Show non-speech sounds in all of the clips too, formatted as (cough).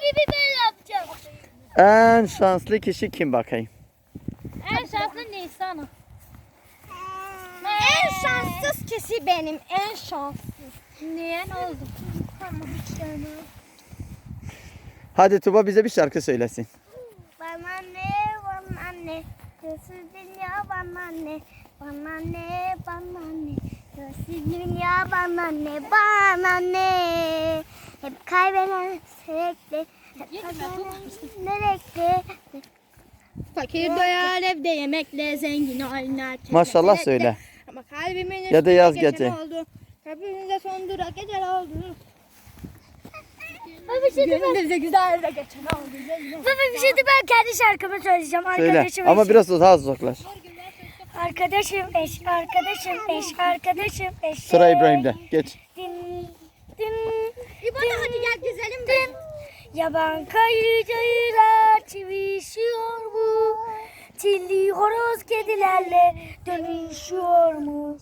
gibi böyle yapacağım. En şanslı kişi kim bakayım? En şanslı Nisan'ı. En şanssız kişi benim. En şanssız. Niye? Ne oldu? Tamam hiç yani. Hadi Tuba bize bir şarkı söylesin. Bana ne, bana ne. Görsün dünya bana ne. Bana ne, bana ne. Görsün dünya bana ne, bana ne. Hep kaybeden sürekli. Hep kaybeden sürekli. Fakir doyar evde yemekle zengin oynar. Maşallah söyle. (laughs) Ama kalbimin Ya da yaz geçen gece. Oldu. Kalbimize son durak geceler oldu. Baba şimdi ben, Gönlümüze güzel de geçen oldu. baba şimdi ben kendi şarkımı söyleyeceğim. Söyle. Arkadaşım Ama eş, biraz daha uzaklaş. arkadaşım eş, arkadaşım eş, arkadaşım eş. Sıra İbrahim'de. Geç. İbana hadi gel güzelim din. Yaban kayıcılar çivişiyor mu? Çilli horoz kedilerle dönüşüyor mu?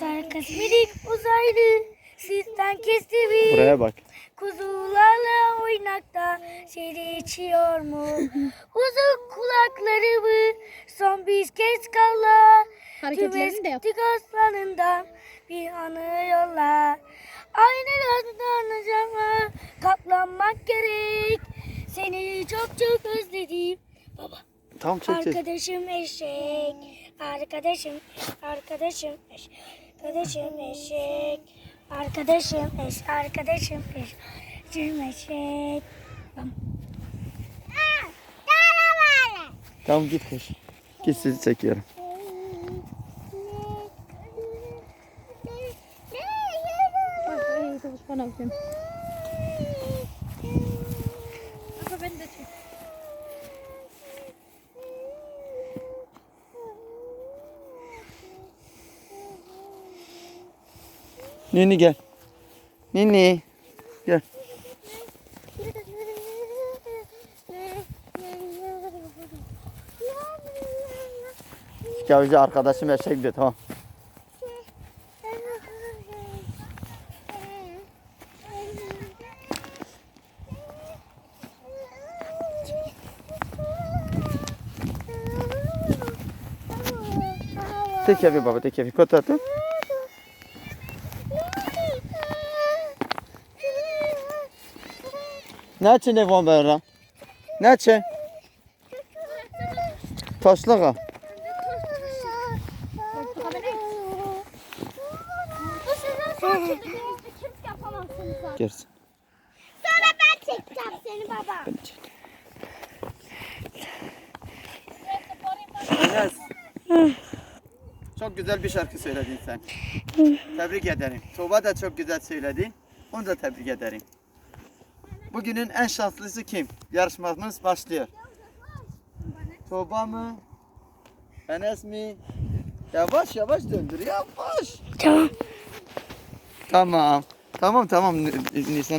Sarkas minik uzaylı sizden kesti mi? Buraya bak. Kuzularla oynakta seni içiyor mu? (laughs) Uzun kulaklarımı son bir kez kalla. Hareketlerini de yap. Tümestik aslanından katlanmak gerek. Seni çok çok özledim. Baba. Tamam çek çek. Arkadaşım eşek. Arkadaşım, arkadaşım eşek. Arkadaşım eşek. Arkadaşım eş, arkadaşım eş. Arkadaşım eşek. Tamam. Tamam git koş. Git sizi çekiyorum. Bana bakayım. Ben de çek. Nini gel. Nini. Gel. Şikayetçi arkadaşım eşek dedi tamam. Tek yapıyor baba tek yapıyor. Kota atın. Neçe ne var böyle? Neçe? Taşlığa. Gerisi. Sonra ben çekeceğim seni baba. Beni çek. Enes. Çok güzel bir şarkı söyledin sen. Tebrik ederim. Tuğba da çok güzel söyledi. Onu da tebrik ederim. Bugünün en şanslısı kim? Yarışmamız başlıyor. Tuğba mı? Enes mi? Yavaş yavaş döndür yavaş. Tamam. Tamam. Tamam tamam Nisan